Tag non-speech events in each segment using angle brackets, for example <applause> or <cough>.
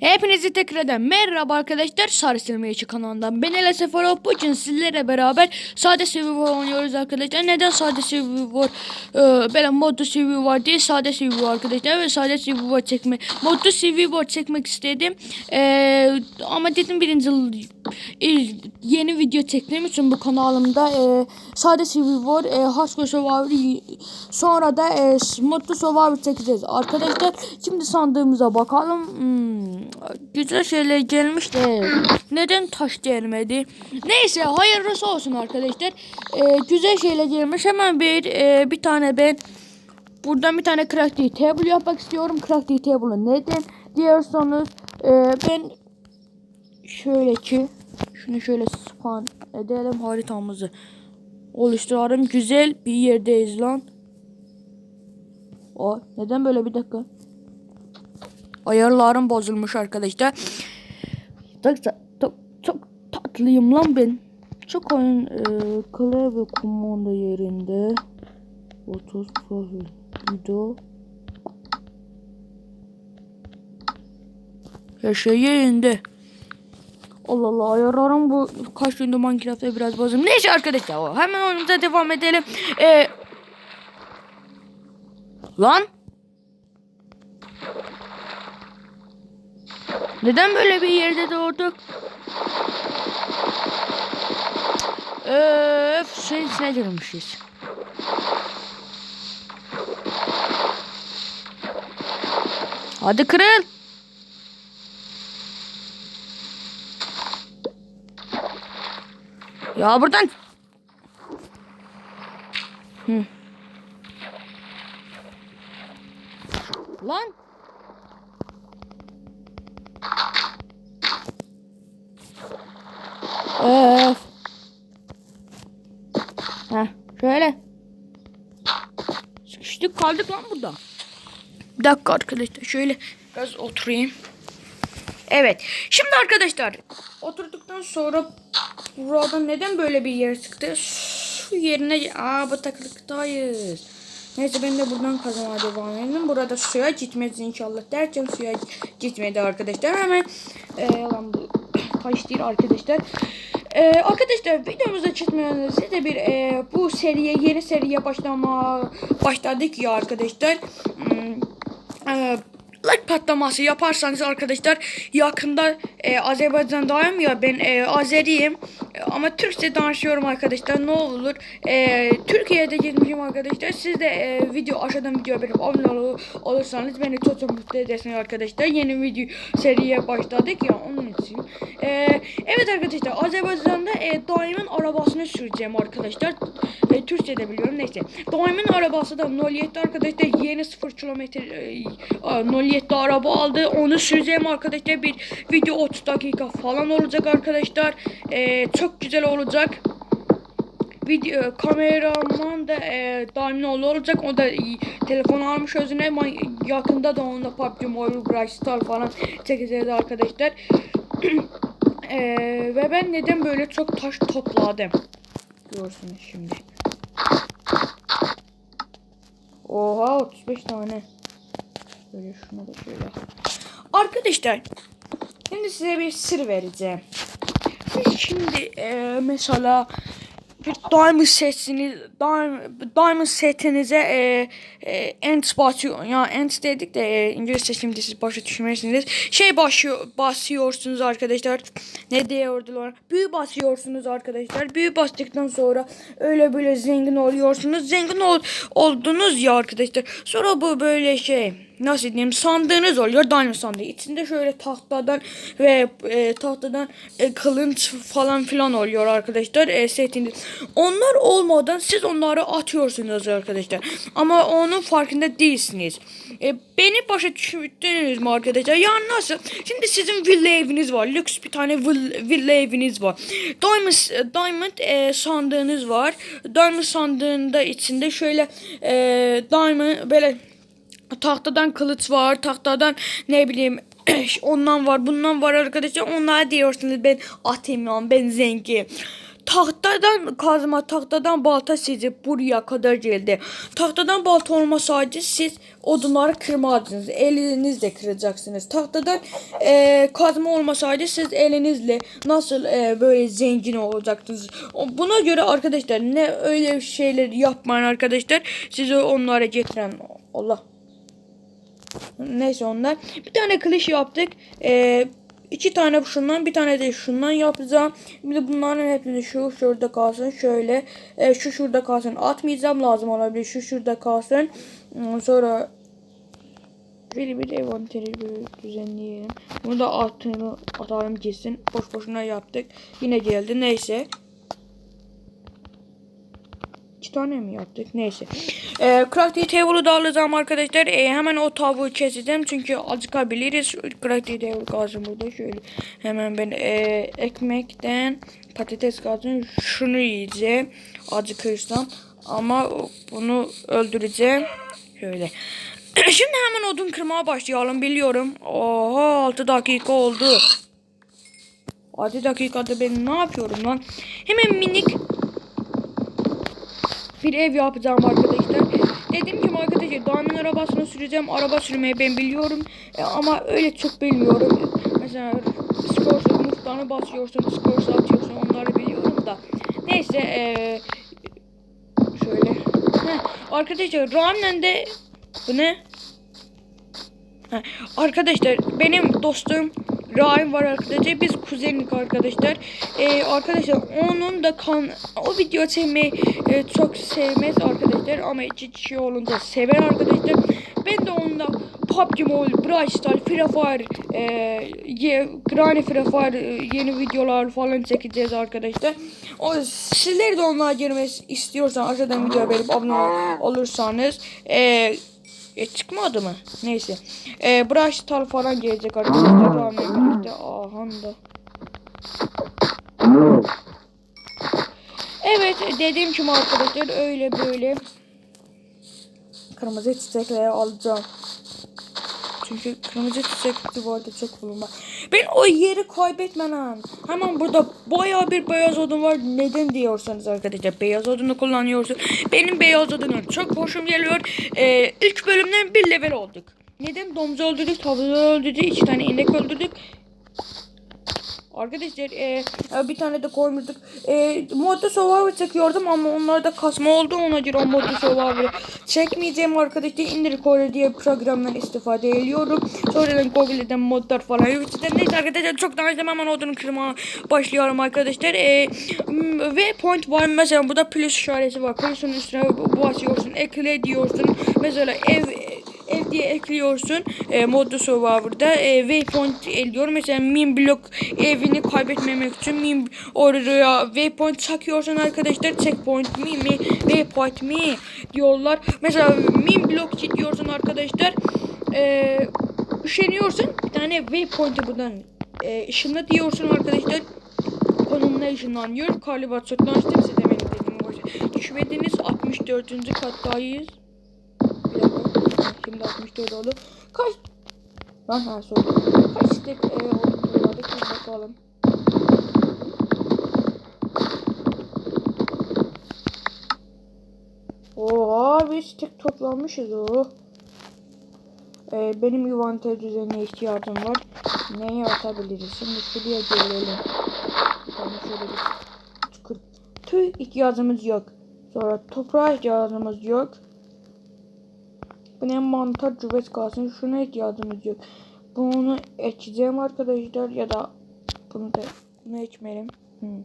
Hepinizi tekrardan merhaba arkadaşlar. Sarı Silmeyeci kanalından ben Ela Seferov. Bugün sizlerle beraber sade Survivor oynuyoruz arkadaşlar. Neden sade Survivor e, böyle modlu Survivor değil sade Survivor arkadaşlar ve sade Survivor çekme modlu Survivor çekmek istedim. E, ama dedim birinci yeni video çektiğim için bu kanalımda e, sade Survivor, e, Hasko Survivor sonra da e, modlu Survivor çekeceğiz arkadaşlar. Şimdi sandığımıza bakalım. Hmm, güzel şeyler gelmiş de neden taş gelmedi? Neyse hayırlısı olsun arkadaşlar. E, güzel şeyler gelmiş. Hemen bir e, bir tane ben buradan bir tane crafting table yapmak istiyorum. Crafting table'ı neden diyorsanız e, ben şöyle ki şunu şöyle span edelim haritamızı oluşturalım. Güzel bir yerdeyiz lan. O neden böyle bir dakika? Ayarlarım bozulmuş arkadaşlar. Çok, çok, çok tatlıyım lan ben. Çok oyun e, klavye kumanda yerinde. 30 profil video. Yerinde. Allah Allah ayarlarım bu kaç gündür Minecraft'ta biraz bozulmuş. Neyse arkadaşlar. Hemen oyunumuza devam edelim. Ee, lan Neden böyle bir yerde doğduk? Öf, suyun içine girmişiz. Hadi kırıl. Ya buradan. Hı. Lan. Öf. Heh, şöyle. Sıkıştık kaldık lan burada. Bir dakika arkadaşlar şöyle biraz oturayım. Evet. Şimdi arkadaşlar oturduktan sonra burada neden böyle bir yer çıktı? Şu yerine aa bataklıktayız. Neyse ben de buradan kazanmaya devam edelim. Burada suya gitmez inşallah derken suya gitmedi arkadaşlar. Hemen e, lan bu <clears throat> taş değil arkadaşlar. E, arkadaşlar videomuza çıkmayan önce de bir e, bu seriye yeni seriye başlama başladık ya arkadaşlar. Hmm, e, like patlaması yaparsanız arkadaşlar yakında e, Azerbaycan dayım ya ben e, Azeriyim. E, ama Türkçe danışıyorum arkadaşlar ne olur. E, Türkiye'de gitmişim arkadaşlar siz de e, video aşağıdan video verip abone ol, olursanız beni çok çok mutlu edersiniz arkadaşlar. Yeni video seriye başladık ya onun için. E, evet arkadaşlar Azerbaycan'da e, daimin arabasını süreceğim arkadaşlar. E, Türkçe de biliyorum neyse. Daimin arabası da 07 arkadaşlar yeni 0 kilometre e, 07 maliyetli araba aldı. Onu süreceğim arkadaşlar. Bir video 30 dakika falan olacak arkadaşlar. Ee, çok güzel olacak. Video e, kameraman da e, Daimler olacak. O da e, telefon almış özüne. Yakında da onunla PUBG Mobile Brawl Star falan çekeceğiz arkadaşlar. <clears throat> ee, ve ben neden böyle çok taş topladım? Görsünüz şimdi. Oha 35 tane. Böyle şuna da şöyle. Arkadaşlar şimdi size bir sır vereceğim. Siz şimdi e, mesela bir diamond setiniz diamond, diamond setinize e, e, ent basıyor ya ent dedik de e, İngilizce şimdi siz başa düşmezsiniz. Şey basıyor, basıyorsunuz arkadaşlar. Ne diyordular? Büyü basıyorsunuz arkadaşlar. Büyü bastıktan sonra öyle böyle zengin oluyorsunuz. Zengin ol, oldunuz ya arkadaşlar. Sonra bu böyle şey nasıl diyeyim sandığınız oluyor diamond sandığı. İçinde şöyle tahtadan ve e, tahtadan e, kılınç falan filan oluyor arkadaşlar. E, setiniz. Onlar olmadan siz onları atıyorsunuz arkadaşlar. Ama onun farkında değilsiniz. E, beni başa düşürdünüz mü arkadaşlar? Yani nasıl? Şimdi sizin villa eviniz var. Lüks bir tane vill- villa eviniz var. Diamond, diamond e, sandığınız var. Diamond sandığında içinde şöyle e, diamond böyle tahtadan kılıç var, tahtadan ne bileyim <clears throat> ondan var, bundan var arkadaşlar. Onlara diyorsunuz ben lan, ben zengin. tahtadan kazma, tahtadan balta sizi buraya kadar geldi. Tahtadan balta olmasaydı siz odunları kırmazdınız. Elinizle kıracaksınız. Tahtadan e, kazma olmasaydı siz elinizle nasıl e, böyle zengin olacaktınız. Buna göre arkadaşlar ne öyle şeyler yapmayın arkadaşlar. Sizi onlara getiren Allah. Neyse onlar. Bir tane kılıç yaptık. Ee, iki tane şundan bir tane de şundan yapacağım. Bir de bunların hepsini şu şurada kalsın. Şöyle e, şu şurada kalsın. Atmayacağım lazım olabilir. Şu şurada kalsın. Hmm, Sonra bir bir envanteri düzenleyelim. Bunu da altını atalım gitsin. Boş boşuna yaptık. Yine geldi. Neyse. İki tane mi yaptık? Neyse. Ee, crafting table'ı da alacağım arkadaşlar. Ee, hemen o tavuğu keseceğim. Çünkü acıkabiliriz. Crafting table kalsın burada. Şöyle hemen ben ee, ekmekten patates kalsın. Şunu yiyeceğim. Acıkırsam. Ama bunu öldüreceğim. Şöyle. <clears throat> Şimdi hemen odun kırmaya başlayalım. Biliyorum. Oha 6 dakika oldu. 6 dakikada ben ne yapıyorum lan? Hemen minik bir ev yapacağım arkadaşlar. Dediğim gibi arkadaşlar dağın arabasını süreceğim. Araba sürmeyi ben biliyorum. E, ama öyle çok bilmiyorum. Mesela skorsa muhtarını basıyorsun, skorsa atıyorsun onları biliyorum da. Neyse e, şöyle. Heh, arkadaşlar Ram'le de bu ne? Ha, arkadaşlar benim dostum Rahim var arkadaşlar. Biz kuzenlik arkadaşlar. Ee, arkadaşlar onun da kan o video çekmeyi e, çok sevmez arkadaşlar ama iki kişi olunca sever arkadaşlar. Ben de onunla PUBG Mobile, Brawl Stars, Free Fire, e, Granny Free Fire e, yeni videolar falan çekeceğiz arkadaşlar. O sizler de onlara girmek istiyorsan aşağıdan video verip abone ol- olursanız e, e, çıkmadı mı? Neyse. E, Brush Tal falan gelecek arkadaşlar. Rahmet birlikte. Aha da. Evet dediğim gibi arkadaşlar öyle böyle. Kırmızı çiçekleri alacağım. Çünkü kırmızı çiçek bu çok bulunma. Ben o yeri kaybetmem. Hemen burada bayağı bir beyaz odun var. Neden diyorsanız arkadaşlar beyaz odunu kullanıyorsun. Benim beyaz odunum çok hoşum geliyor. Ee, ilk bölümden bir level olduk. Neden? Domuzu öldürdük, tavuğu öldürdük, iki tane inek öldürdük. Arkadaşlar e, e, bir tane de koymuştuk. E, modda Survivor çekiyordum ama onlarda kasma oldu. Ona göre o modda Survivor'ı çekmeyeceğim arkadaşlar. İndir Core diye programdan istifade ediyorum. Sonradan Google'den modlar falan yükselteceğim. Neyse arkadaşlar çok daha izlemem hemen odunu kırmaya başlıyorum arkadaşlar. E, ve point var mesela burada plus işareti var. Plus'un üstüne basıyorsun. Ekle diyorsun. Mesela ev ev diye ekliyorsun. E, modda survivor'da e, waypoint eliyor mesela min blok evini kaybetmemek için min oraya waypoint çakıyorsun arkadaşlar. Checkpoint mi mi waypoint mi diyorlar. Mesela min blok gidiyorsun arkadaşlar. E, üşeniyorsun. Bir tane waypoint'i buradan e, ışınla diyorsun arkadaşlar. Konumuna ışınlanıyor. Galiba çoktanıştım size benim dediğim düşmediniz. 64. kattayız. Şimdi 64 oldu. Kaç? Lan ha sordu. Kaç tek e, oldu? Bir bakalım. Oha biz tek toplamışız o. Ee, benim yuvantel düzenine ihtiyacım var. Neye atabiliriz? Şimdi şuraya gelelim. Bir tane şöyle bir. Tüy ihtiyacımız yok. Sonra toprağa ihtiyacımız yok. Bu ne mantar cüvet kalsın. Şuna ihtiyacımız yok. Bunu ekeceğim arkadaşlar ya da bunu da bunu ekmeyelim. Hmm.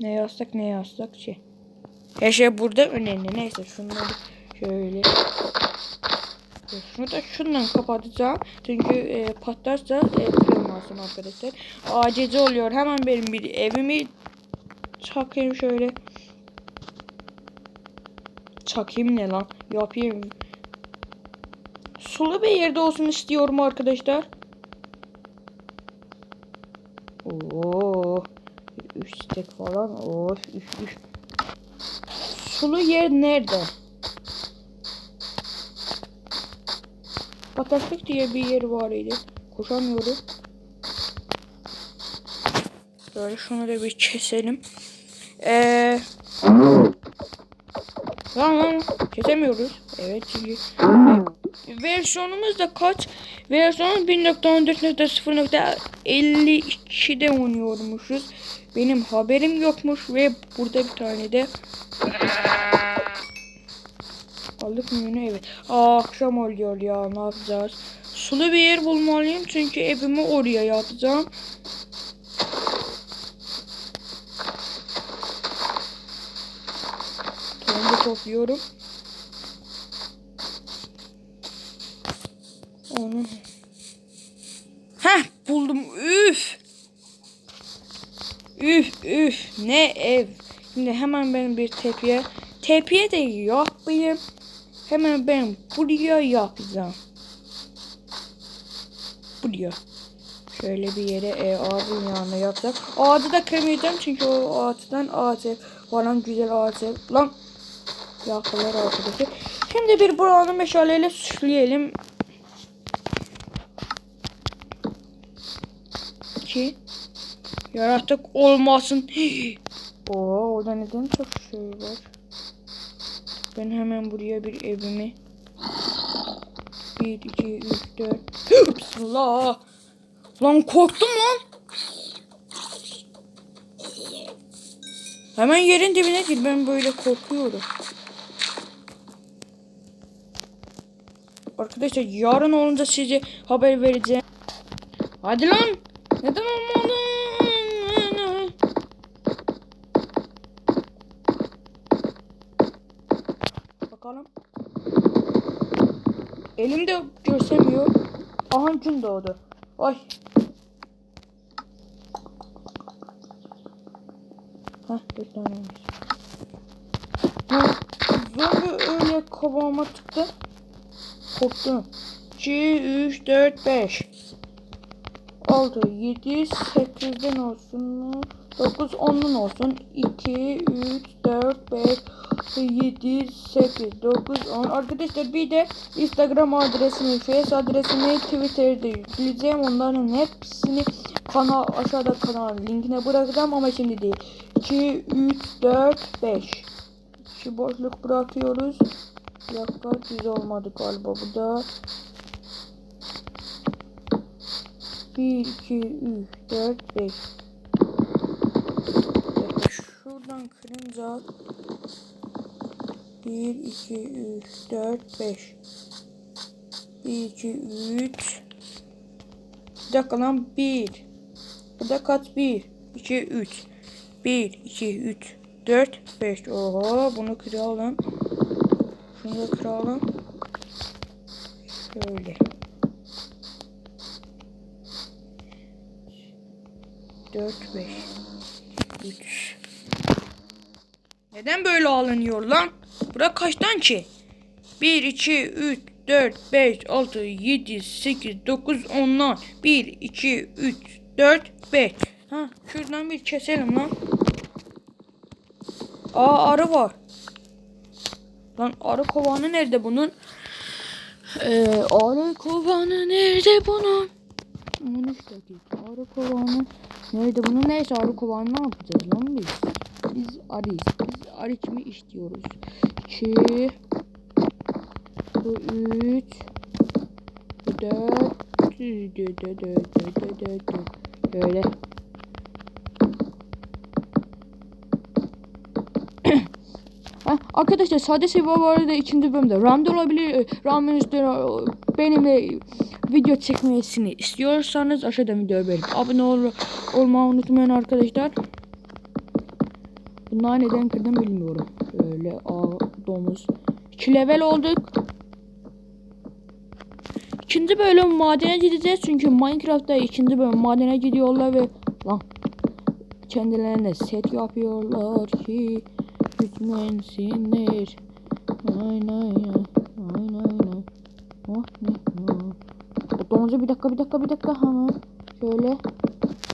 Ne yazsak ne yazsak şey. Her şey burada önemli. Neyse şunları şöyle. Şunu da şundan kapatacağım. Çünkü e, patlarsa e, kırılmasın arkadaşlar. Acici oluyor. Hemen benim bir evimi çakayım şöyle. Çakayım ne lan? Yapayım. Sulu bir yerde olsun istiyorum arkadaşlar. Oo. Üç tek falan. Of üf üf. Sulu yer nerede? Bataklık diye bir yer var idi. Koşamıyorum. Böyle şunu da bir keselim. Eee Lan lan kesemiyoruz. Evet çünkü Evet. versiyonumuz da kaç? Versiyon 1.14.0.52'de oynuyormuşuz. Benim haberim yokmuş ve burada bir tane de aldık mı yine evet. Aa, akşam oluyor ya ne yapacağız? Sulu bir yer bulmalıyım çünkü evimi oraya yapacağım. Topluyorum. Onu. Heh buldum. Üf. Üf üf. Ne ev. Şimdi hemen ben bir tepeye. Tepeye de yapayım. Hemen ben buraya yapacağım. Buraya. Şöyle bir yere e, ağacın yanına yapacak. Ağacı da kırmayacağım çünkü o ağaçtan ağaç ev falan güzel ağaç ev. Lan yakılır arkadaşlar. Şimdi bir buranın meşaleyle süsleyelim. Ki yaratık olmasın. <gasps> Oo orada neden çok şey var. Ben hemen buraya bir evimi 1, 2, 3, 4 Bismillah Lan korktum lan Hemen yerin dibine gir ben böyle korkuyorum Arkadaşlar yarın olunca size haber vereceğim Hadi lan Neden olmadı Bakalım Elimde görsemiyor. Aha gün doğdu. Ay. Heh bir tane olmuş. Öyle kafama tıktı. Korktum. 2, 3, 4, 5. 6, 7, 8'den olsun. 9, 10'un olsun. 2, 3, 4, 5, 7, 8, 9, 10. Arkadaşlar bir de Instagram adresimi, Face adresimi Twitter'da yükleyeceğim. Onların hepsini kanal aşağıda kanal linkine bırakacağım ama şimdi değil. 2, 3, 4, 5. Şu boşluk bırakıyoruz. Bir dakika düz olmadı galiba bu da. 1, 2, 3, 4, 5. Şuradan kırınca 1, 2, 3, 4, 5. 1, 2, 3. Bir dakika lan 1. Bu da kat 1, 2, 3. 1, 2, 3, 4, 5. Oha bunu kıralım. Şunu da kıralım. Şöyle. 4, 5, 3. Neden böyle alınıyor lan? Bırak kaçtan ki? 1, 2, 3, 4, 5, 6, 7, 8, 9, 10 lan. 1, 2, 3, 4, 5. Ha, şuradan bir keselim lan. Aa arı var. Lan arı kovanı nerede bunun? Ee, arı kovanı nerede bunun? 13 dakika. Arı kovanı nerede bunun? Neyse arı kovanı ne yapacağız lan biz? Biz arıyız. Biz arı kimi istiyoruz? 2 Bu 3 Bu 4 Böyle. Ha, arkadaşlar sade seviye bu arada ikinci bölümde RAM da olabilir. RAM'ın üstüne benimle video çekmesini istiyorsanız aşağıdan videoyu beğenip abone ol olmayı unutmayın arkadaşlar. Bunlar neden kırdım bilmiyorum. Böyle a domuz. 2 level olduk. İkinci bölüm madene gideceğiz çünkü Minecraft'ta ikinci bölüm madene gidiyorlar ve lan kendilerine set yapıyorlar ki hükmensinler. Ay nay ay ay nay nay. Oh ne. Domuzu bir dakika bir dakika bir dakika hemen şöyle.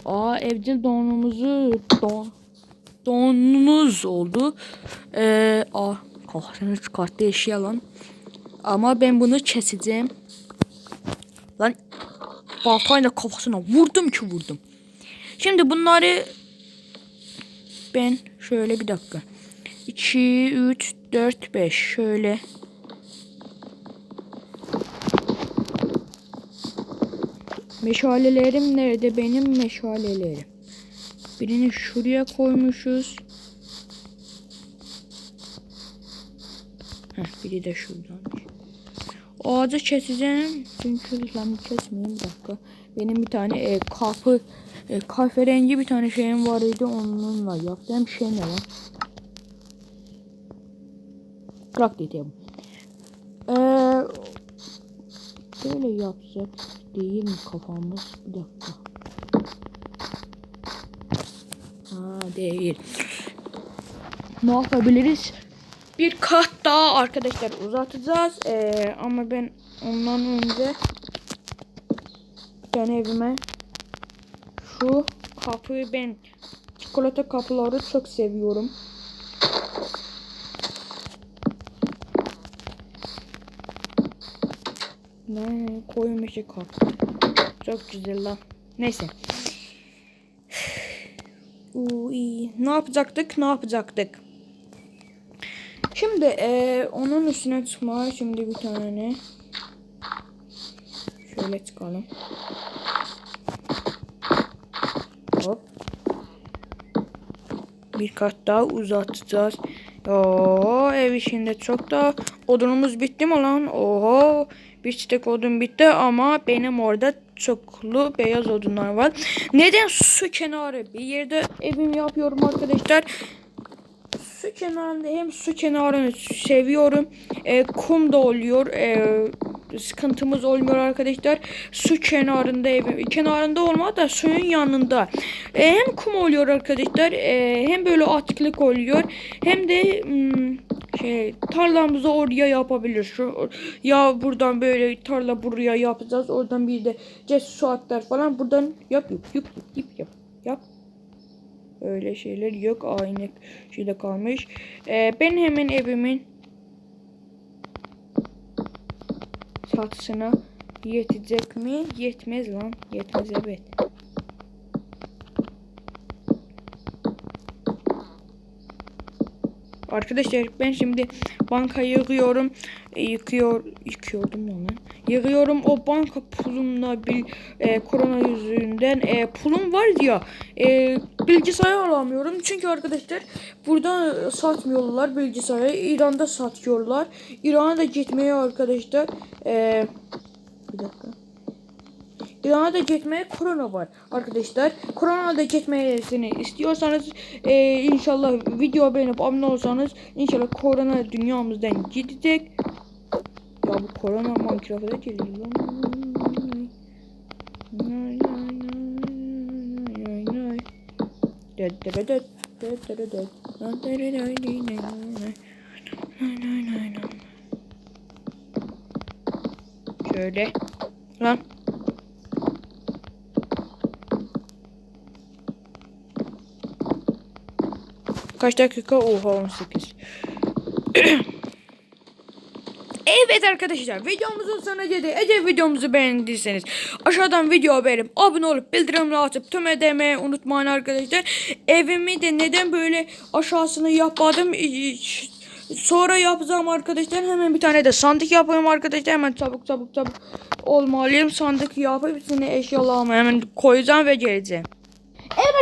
Aa evcil donumuzu don donumuz oldu. Ee, aa kahretsin çıkarttı eşya lan. Ama ben bunu keseceğim. Lan baltayla kafasına vurdum ki vurdum. Şimdi bunları ben şöyle bir dakika. 2, 3, 4, 5 şöyle. Meşalelerim nerede benim meşalelerim? Birini şuraya koymuşuz. Heh, biri de şuradanmış. Ağacı keseceğim. Çünkü lan kesmeyeyim bir dakika. Benim bir tane e, kapı e, kahverengi bir tane şeyim var idi onunla yaptığım şey ne lan? Krak dedim. Ee, böyle yapacak değil mi kafamız? Bir dakika. Ha değil. Ne yapabiliriz? Bir kat daha arkadaşlar uzatacağız. Ee, ama ben ondan önce ben evime şu kapıyı ben çikolata kapıları çok seviyorum. Ne koymuş kapı. Çok güzel lan. Neyse. Uy, ne yapacaktık? Ne yapacaktık? Şimdi eee, onun üstüne çıkma. Şimdi bir tane. Şöyle çıkalım. Hop. Bir kat daha uzatacağız. Oo, ev işinde çok da odunumuz bitti mi lan? Oho. Bir çitek odun bitti ama benim orada çoklu beyaz odunlar var. Neden su kenarı bir yerde evimi yapıyorum arkadaşlar? su kenarında hem su kenarını seviyorum. E, kum da oluyor. E, sıkıntımız olmuyor arkadaşlar. Su kenarında evim. Kenarında olma da suyun yanında. E, hem kum oluyor arkadaşlar. E, hem böyle atıklık oluyor. Hem de hmm, şey tarlamızı oraya yapabilir. Şu ya buradan böyle tarla buraya yapacağız. Oradan bir de ces su aktar falan. Buradan yap yap yap yap yap yap. Öyle şeyler yok. Aynı şeyde kalmış. Ee, ben hemen evimin satışına yetecek mi? Yetmez lan. Yetmez evet. Arkadaşlar ben şimdi bankayı yıkıyorum. E, yıkıyor, yıkıyordum onu. Yıkıyorum o banka pulumla bir e, korona yüzünden e, pulum var ya e, bilgisayar alamıyorum. Çünkü arkadaşlar burada satmıyorlar bilgisayarı. İran'da satıyorlar. İran'a da gitmeye arkadaşlar. E, bir dakika. İran'a da gitmeye korona var arkadaşlar. Korona da gitmesini istiyorsanız e, inşallah video beğenip abone olsanız inşallah korona dünyamızdan gidecek. Ya bu korona Minecraft'a geliyor. Şöyle. Lan. Kaç dakika? Oha 18. <clears throat> Evet arkadaşlar videomuzun sonuna geldik. Eğer videomuzu beğendiyseniz aşağıdan video beğenip abone olup bildirimleri açıp tüm edemeyi unutmayın arkadaşlar. Evimi de neden böyle aşağısını yapmadım sonra yapacağım arkadaşlar. Hemen bir tane de sandık yapayım arkadaşlar. Hemen çabuk çabuk çabuk olmalıyım. Sandık yapıp içine eşyalarımı hemen koyacağım ve geleceğim.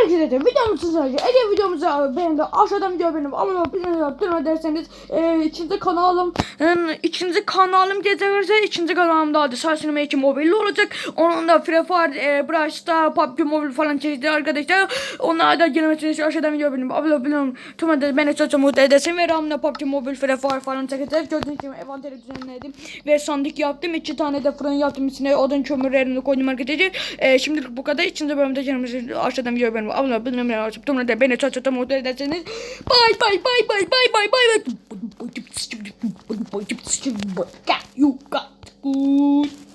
Evet arkadaşlar videomuz sadece eğer videomuzu beğendi aşağıdan video beğenip abone olup bildirim yaptırma derseniz e, ikinci kanalım e, ikinci kanalım gelirse ikinci kanalımda adı Sarsın Meki Mobil olacak. Onun da Free Fire, e, Brawl Stars, PUBG Mobile falan çeşitli arkadaşlar. Onlar da gelmesini aşağıdan video beğenip abone olup bildirim tüm de beni çok mutlu edersin ve Ram'da PUBG Mobile Free Fire falan çekeceğiz gördüğünüz gibi envanteri düzenledim ve sandık yaptım. İki tane de fırın yaptım. İçine odun kömürlerini koydum arkadaşlar. E, şimdilik bu kadar. İkinci bölümde gelmesini aşağıdan video beğenip abone olup bildirim açıp tüm de beni çok çok mutlu edersiniz bye bye bye bye bye bye bye you got good